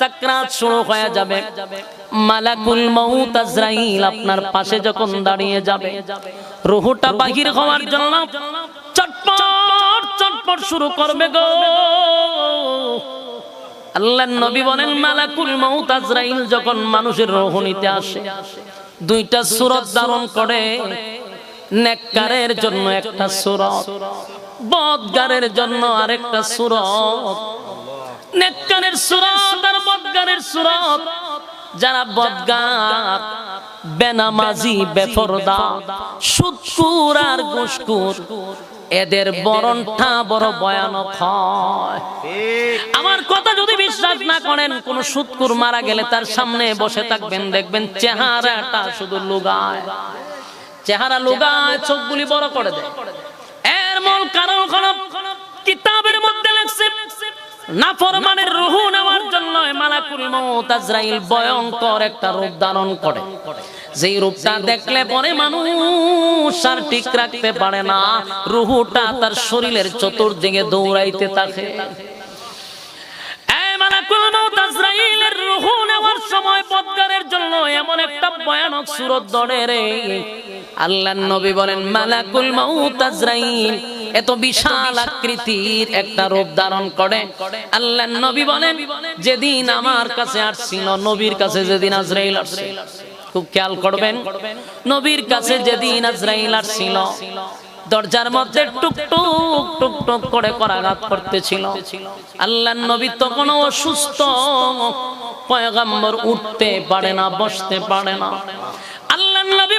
সাকরাত শুরু হয়ে যাবে। মালাকুল মউত আজরাইল আপনার পাশে যখন দাঁড়িয়ে যাবে। রুহুটা বাহির হওয়ার জন্য চটপট চটপট শুরু করবে গো। আল্লাহ নবী বলেন, মালাকুল মউত আজরাইল যখন মানুষের রুহ নিতে আসে, দুইটা সুরত ধারণ করে। নেককারের জন্য একটা সুরত, বদগারের জন্য আরেকটা সুরত। নেককারের সুরত আর বদগারের সুরত যারা বদগার, বেনামাজি, বেফরদা সুৎকুর আর ঘুষকুর এদের বরণটা বড় ভয়ানক হয়। আমার কথা যদি বিশ্বাস না করেন, কোন সুৎকুর মারা গেলে তার সামনে বসে থাকবেন, দেখবেন চেহারাটা শুধু লুগায়। চেহারা লুগায়, চোখগুলি বড় করে দেয়। এর মূল কারণ লেখছে নাফরমানের রুহ নেওয়ার জন্য মালাকুল মউত আজরাইল ভয়ঙ্কর একটা রূপ ধারণ করে। যেই রূপটা দেখলে পরে মানুষ আর ঠিক রাখতে পারে না। রুহুটা তার শরীরের চতুর্দিকে দৌড়াইতে থাকে। রূহ আল্লাহর নবী বলেন, মালাকুল মউত আজরাইল এত বিশাল আকৃতির একটা রূপ ধারণ করে। আল্লাহর নবী বলেন, যেদিন আমার কাছে আসছিল, নবীর কাছে যেদিন আজরাইল আসছিল খুব খেয়াল করবেন, নবীর কাছে যেদিন আজরাইল আসছিল, দরজার মধ্যে টুক টুক টুক টুক করে করাঘাত করতেছিল। আল্লাহ নবী তখন অসুস্থ পয়গাম্বর উঠতে পারে না, বসতে পারে না। আল্লাহ নবী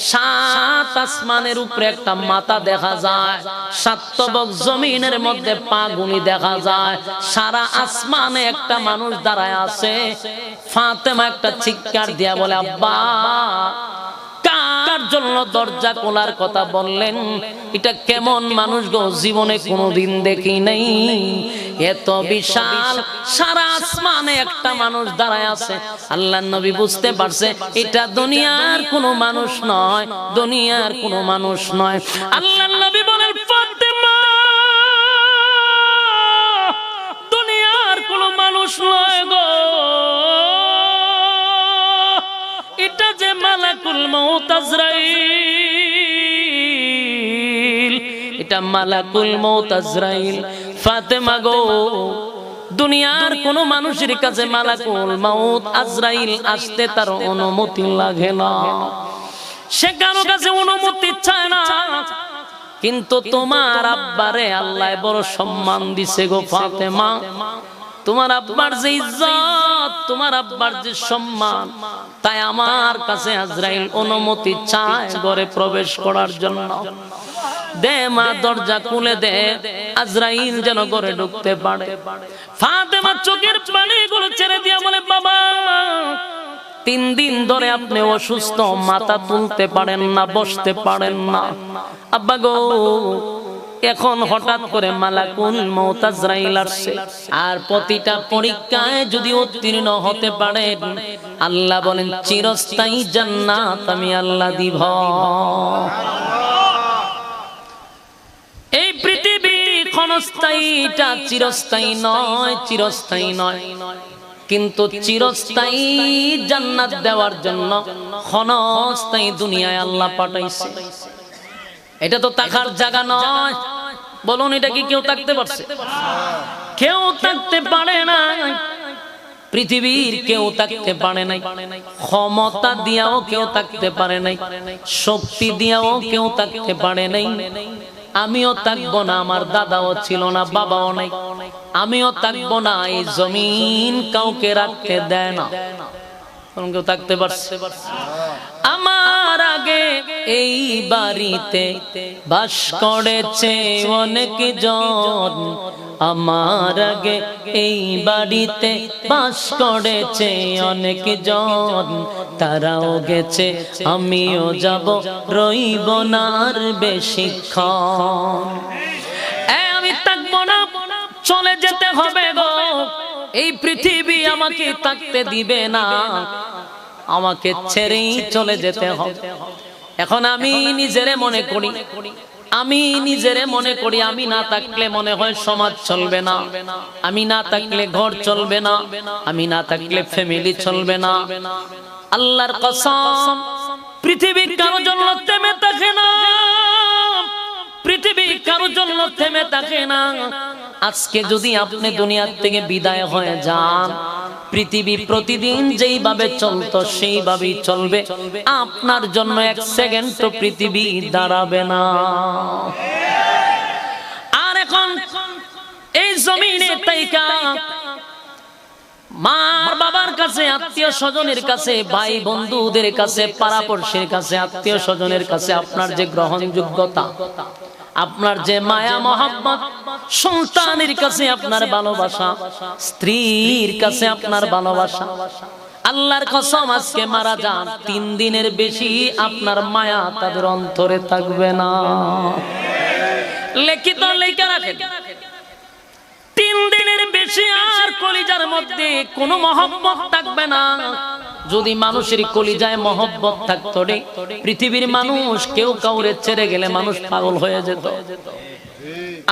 সাত আসমানের উপরে একটা মাথা দেখা যায়। সাতবক জমিনের মধ্যে পা গুনি দেখা যায়। সারা আসমানে একটা মানুষ দাঁড়ায় আছে। ফাতেমা একটা চিৎকার দিয়া বলে, আব্বা, কার জন্য দরজা খোলার কথা বললেন? এটা কেমন মানুষ গো? জীবনে কোনোদিন দেখি নাই। এত বিশাল, সারা আসমানে একটা মানুষ দাঁড়ায় আছে। আল্লাহ নবী বুঝতে পারছে, এটা দুনিয়ার কোনো মানুষ নয়, দুনিয়ার কোনো মানুষ নয়। আল্লাহ নবী বলেন দুনিয়ার কোনো মানুষ নয় গো। এটা যে মালাকুল মউত আজরাইল। মালাকুল মউত আজরাইল। ফাতেমা গো, দুনিয়ার কোন মানুষের কাছে মালাকুল মউত আজরাইল আসতে তার অনুমতি লাগে না। সে কারও কাছে অনুমতি চায় না। কিন্তু তোমার আব্বারে আল্লাহ বড় সম্মান দিছে গো ফাতেমা। তোমার আব্বার যে ইজ্জত, তোমার আব্বার যে সম্মান, তাই আমার কাছে আজরাইল অনুমতি চায় ঘরে প্রবেশ করার জন্য। দে মা দরজা খুলে দে, আজরাইল যেন ঘরে ঢুকতে পারে। ফাতেমা চোখের পানিগুলো ছেড়ে দিয়া বলে, বাবা, তিন দিন ধরে আপনি অসুস্থ, মাথা তুলতে পারেন না, বসতে পারেন না। আব্বা গো, এখন হঠাৎ করে মালাকুল মৌতাজরাইল আসছে। আর প্রতিটা পরীক্ষায় যদি উত্তীর্ণ হতে পারেন, আল্লাহ বলেন, চিরস্থায়ী জান্নাত আমি আল্লাহ দিব এই পৃথিবী ক্ষণস্থায়ীটা চিরস্থায়ী নয় চিরস্থায়ী নয়। কিন্তু চিরস্থায়ী জান্নাত দেওয়ার জন্য ক্ষণস্থায়ী দুনিয়ায় আল্লাহ পাঠাইছে। এটা তো তাকার জায়গা নয়। বলুন, এটা কি কেউ থাকতে পারছে? কেউ থাকতে পারে না। পৃথিবীর কেউ থাকতে পারে নাই। ক্ষমতা দিয়াও কেউ থাকতে পারে নাই। শক্তি দিয়াও কেউ থাকতে পারে নাই। আমিও থাকব না, আমার দাদাও ছিল না, বাবাও নাই। আমিও থাকব না, এই জমিন কাউকে রাখতে দেয় না। কোন কেউ থাকতে পারছে। আমার আগে এই বাড়িতে বাস করেছে অনেক জন। আমার আগে এই বাড়িতে বাস করেছে অনেক জন। তারাও গেছে, আমিও যাব রইব না আর বেশিক্ষণ আমি থাকব না, চলে যেতে হবে গো। এই পৃথিবী আমাকে থাকতে দিবে না। আমাকে ছেড়েই চলে যেতে হবে। এখন আমি নিজেরে মনে করি। আমি নিজেরে মনে করি, আমি না থাকলে মনে হয় সমাজ চলবে না। আমি না থাকলে ঘর চলবে না। আমি না থাকলে ফ্যামিলি চলবে না। আল্লাহর কসম, পৃথিবী কারও জন্য থেমে থাকে না। পৃথিবী কারও জন্য থেমে থাকে না। আজকে যদি আপনি দুনিয়ার থেকে বিদায় হয়ে যান, পৃথিবী প্রতিদিন যেইভাবে চলতো সেইভাবেই চলবে। আপনার জন্য এক সেকেন্ড তো পৃথিবী দাঁড়াবে না। আর এখন এই জমিনে তাইকা মা বাবার কাছে, আত্মীয় স্বজনের কাছে, ভাই বন্ধুদের কাছে, পাড়াপড়শির কাছে, আত্মীয় স্বজনের কাছে আপনার যে গ্রহণযোগ্যতা, আপনার যে মায়া, মহাব্বত সন্তানের কাছে আপনার ভালোবাসা, স্ত্রীর কাছে আপনার ভালোবাসা, আল্লাহর কসম আজকে মারা যান, তিন দিনের বেশি আপনার মায়া তাদের অন্তরে থাকবে না। লিখিত লেখা রাখেন। বেশি আর কলিজার মধ্যে কোনো মহব্বত থাকবে না। যদি মানুষের কলিজায় মহব্বত থাকতো রে, পৃথিবীর মানুষ কেউ কাউরে ছেড়ে গেলে মানুষ পাগল হয়ে যেত।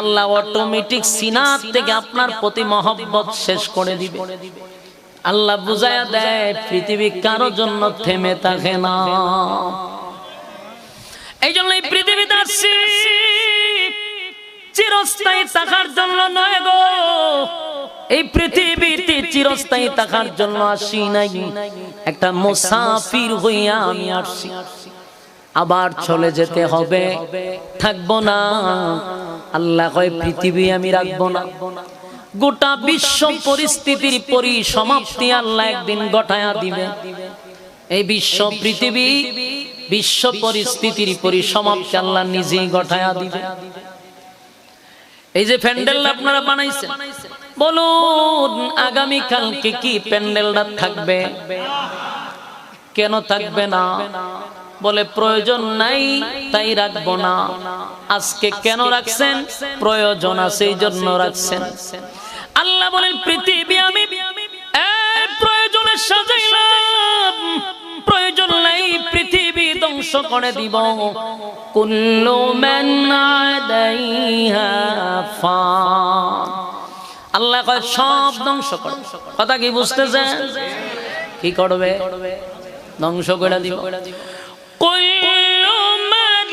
আল্লাহ অটোমেটিক সিনার থেকে আপনার প্রতি মহব্বত শেষ করে দিবে। আল্লাহ বুঝায়া দেয়, পৃথিবী কারও জন্য থেমে থাকে না। এই জন্য এই পৃথিবীতে আসছি চিরস্থায়ী থাকার জন্য নয় গো। এই পৃথিবীতে চিরস্থায়ী থাকার জন্য আসি নাই। একটা মুসাফির হইয়া আমি আসছি আবার চলে যেতে হবে। থাকব না। আল্লাহ কয়, পৃথিবী আমি রাখব না। গোটা বিশ্ব পরিস্থিতির পরিসমাপ্তি আল্লাহ একদিন গঠায়া দিবে। এই বিশ্ব পৃথিবী, বিশ্ব পরিস্থিতির পরিসমাপ্তি আল্লাহ নিজেই গঠায়া দিবে। এই যে প্যান্ডেল আপনারা বানাইছেন বলুন আগামী কালকে কি প্যান্ডেলটা থাকবে? কেন থাকবে না? বলে, প্রয়োজন নাই, তাই রাখব না। আজকে কেন রাখছেন? প্রয়োজন আছে, এই জন্য রাখছেন। আল্লাহ বলেন, পৃথিবী আমি প্রয়োজনে সাজাইলাম। প্রয়োজন নাই, পৃথিবী ধ্বংস করে দিব। কুল্লু মান আলাইহা ফান। আল্লাহ কয় সব ধ্বংস করে। কথা কি বুঝতেছে কি করবে? ধ্বংস করে দিব। কুল্লু মান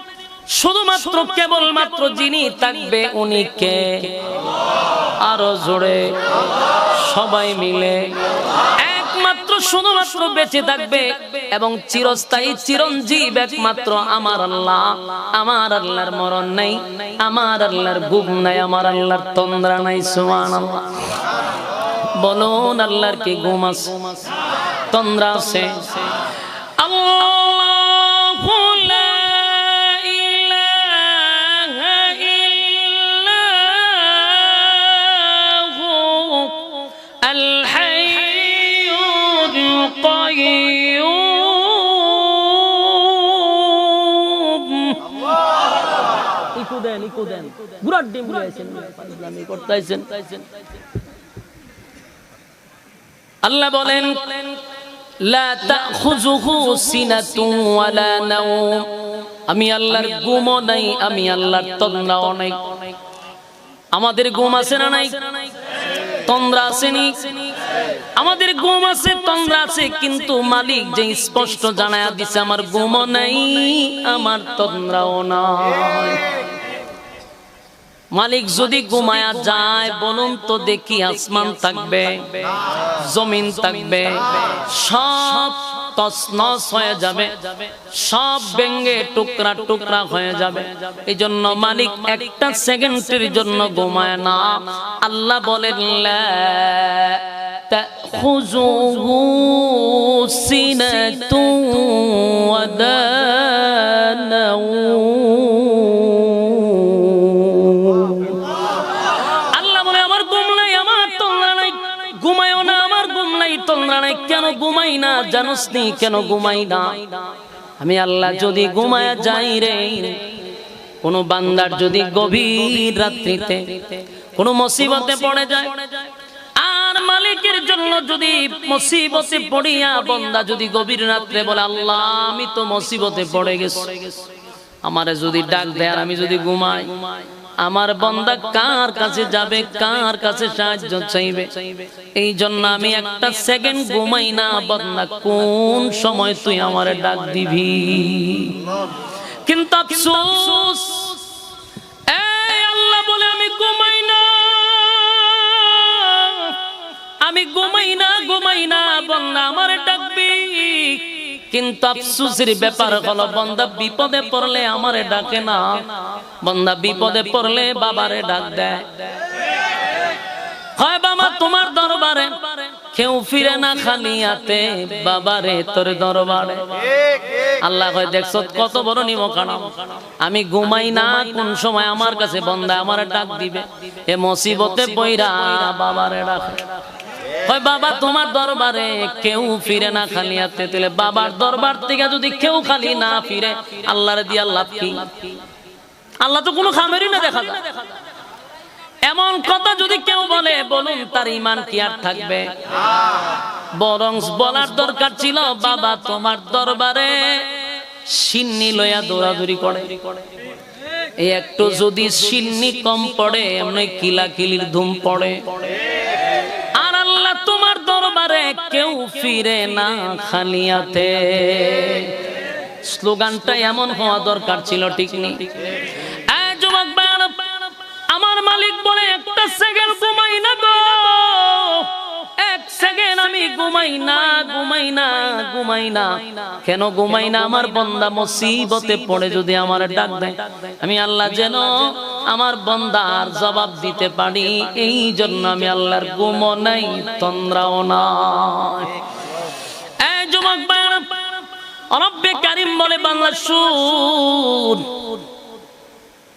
শুধুমাত্র কেবলমাত্র যিনি থাকবে উনি কে? আরও জোরে। সবাই মিলে। একমাত্র শুধুমাত্র বেঁচে থাকবে এবং চিরস্থায়ী চিরঞ্জীব একমাত্র আমার আল্লাহ। আমার আল্লাহর মরণ নাই। আমার আল্লাহর গুম নাই। আমার আল্লাহর তন্দ্রা নাই। সুমান আল্লাহ বলুন আল্লাহর কি গুম আছে? তন্দ্রা আছে। আল্লাহু ডিম করতেছেন আল্লাহ বলেন, লা সিনাতুন ওয়ালা নাওম। আমি আল্লাহর ঘুমও নাই, আমি আল্লাহর তন্দ্রাও নাই। আমাদের ঘুম আছে না নাই? তন্দ্রা আসেনি আমাদের ঘুম আছে, তন্দ্রা আছে, কিন্তু মালিক যে স্পষ্ট জানায়া দিছে, আমার ঘুমও নাই, আমার তন্দ্রাও নাই। মালিক যদি ঘুমায়া যায় বলুন তো দেখি আসমান থাকবে জমিন থাকবে সব তসনস হয়ে যাবে সব ব্যঙ্গে টুকরা টুকরা হয়ে যাবে এই জন্য মালিক একটা সেকেন্ডের জন্য ঘুমায় না আল্লাহ বলেন লা تأخذه سنة ولا نوم জানোস নি কেন ঘুমাই না? আমি আল্লাহ যদি ঘুমায়া যাই রে, কোন বান্দার যদি গভীর রাত্রিতে কোন মুসিবতে পড়ে যায়, আর মালিকের জন্য যদি মুসিবতে পড়িয়া বন্দা যদি গভীর রাত্রে বলে, আল্লাহ, আমি তো মুসিবতে পড়ে গেছি। আমারে যদি ডাক দেয় আর আমি যদি ঘুমাই আমার বন্দা কার কাছে যাবে, কার কাছে সাহায্য চাইবে? এই জন্য আমি একটা সেকেন্ড ঘুমাই না, বন্দা, কোন সময় তুই আমার ডাক দিবি? কিন্তু আফসোস আল্লাহ বলে আমি ঘুমাই না। আমি ঘুমাই না ঘুমাই না, বন্দা, আমারে ডাকবি? কিন্তু আফসুসের ব্যাপার হলো, বন্দা বিপদে পড়লে আমারে ডাকে না। বন্দা বিপদে পড়লে বাবারে ডাক দেয়। হয় বাবা, তোমার দরবারে কেউ ফিরে না খালিয়াতে বাবারে তোর দরবারে। আল্লাহ কয়, দেখছ কত বড় নিমখানা। আমি ঘুমাই না, কোন সময় আমার কাছে বন্দা আমার ডাক দিবে। এ মুসিবতে পইরা বাবারে ডাকে। হয়, বাবা, তোমার দরবারে কেউ ফিরে না খালি খালিয়াতে তাহলে বাবার দরবার থেকে যদি কেউ খালি না ফিরে, আল্লাহরে দিয়ে আল্লাহ কি? আল্লাহ তো কোনো খামেরই না দেখা যায়। এমন কথা যদি কেউ বলে, বলুন তার ইমান কি আর থাকবে? বরং বলার দরকার ছিল, বাবা, তোমার দরবারে সিন্নি লইয়া দৌড়াদৌড়ি করে। একটু যদি সিন্নি কম পড়ে, এমনি কিলাকিলির ধুম পড়ে। দরবারে কেউ ফিরে না খালিয়াতে। স্লোগানটা এমন হওয়া দরকার ছিল, ঠিক নেই? আমার মালিক বলে একটা সেকেন্ড ঘুমাই না গো। এক সেকেন্ড আমি ঘুমাই না ঘুমাই না ঘুমাই না। কেন ঘুমাই না? আমার বন্দা মুসিবতে পড়ে যদি আমার ডাক দেয়। আমি আল্লাহ যেন আমার বন্দার জবাব দিতে পারি এই জন্য আমি আল্লাহর ঘুমও নাই, তন্দ্রাও নাই। বলে বাংলা সুর,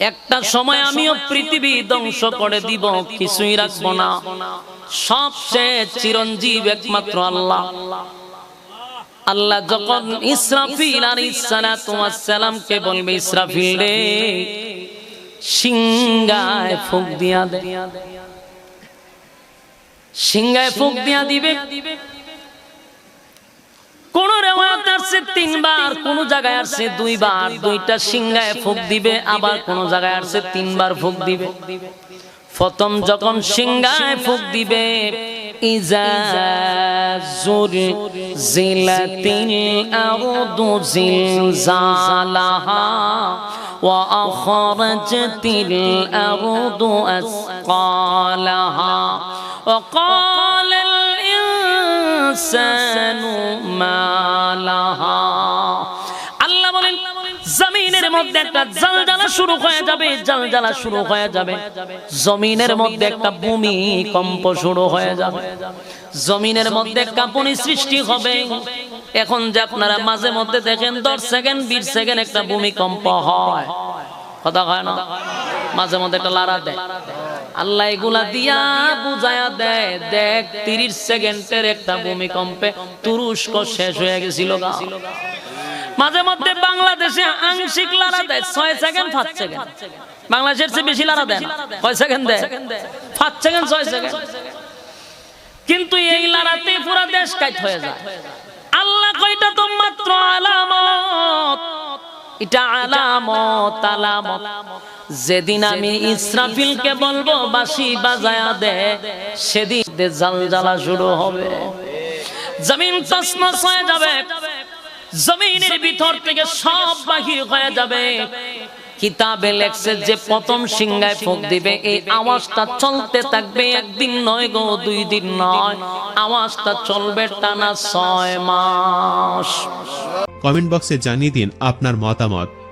একটা সময় আমিও পৃথিবী ধ্বংস করে দিব, কিছুই রাখব না। সবচেয়ে চিরঞ্জীব একমাত্র আল্লাহ। আল্লাহ যখন ইসরাফিল আর সালামকে বলবে, ইসরাফিল রে সিংগায় ফুক দিয়া দে। সিংগায় ফুক দিয়া দিবে। কোন রেওয়ায়ত আসছে তিনবার, কোন জায়গায় আসছে দুইবার, দুইটা সিংহায় ফুক দিবে, আবার কোন জায়গায় আসছে তিনবার ফুক দিবে। প্রথম যখন সিংহায় ফুক দিবে إذا زلزلت الأرض زلزالها وأخرجت الأرض أثقالها وقال الإنسان ما لها মধ্যে একটা জালজালা শুরু হয়ে যাবে, জালজালা শুরু হয়ে যাবে। জমিনের মধ্যে একটা ভূমি কম্প শুরু হয়ে যাবে। জমিনের মধ্যে কাঁপুনি সৃষ্টি হবে। এখন যে আপনারা মাঝে মধ্যে দেখেন, দশ সেকেন্ড, বিশ সেকেন্ড একটা ভূমিকম্প হয়। কথা হয় না? মাঝে মধ্যে একটা লাড়া দেয়। আল্লাহ এগুলা দিয়া বুঝায়া দেয়। দেখ, তিরিশ সেকেন্ডের একটা ভূমিকম্পে তুরস্ক শেষ হয়ে গেছিল মাঝে মধ্যে বাংলাদেশে আংশিক লাড়া দেয়, ছয় সেকেন্ড পাঁচ সেকেন্ড। বাংলাদেশের চেয়ে বেশি লাড়া দেয়। কয় সেকেন্ড দেয়? পাঁচ সেকেন্ড, ছয় সেকেন্ড। কিন্তু এই লাড়াতে পুরো দেশ কাইট হয়ে যায়। আল্লাহ কয়টা তো মাত্র আলামত? এটা আলামত আলামত। যেদিন আমি ইসরাফিলকে বলব, বাঁশি বাজায়া দে, সেদিন জাল জ্বালা শুরু হবে। জমিন তসমস হয়ে যাবে। জমিনের ভিতর থেকে সব বাহির হয়ে যাবে। কিতাবে লেখছে যে প্রথম সিংহায় ফুক দিবে। এই আওয়াজটা চলতে থাকবে একদিন নয় গো, দুই দিন নয়। আওয়াজটা চলবে টানা ছয় মাস। কমেন্ট বক্সে জানিয়ে দিন আপনার মতামত।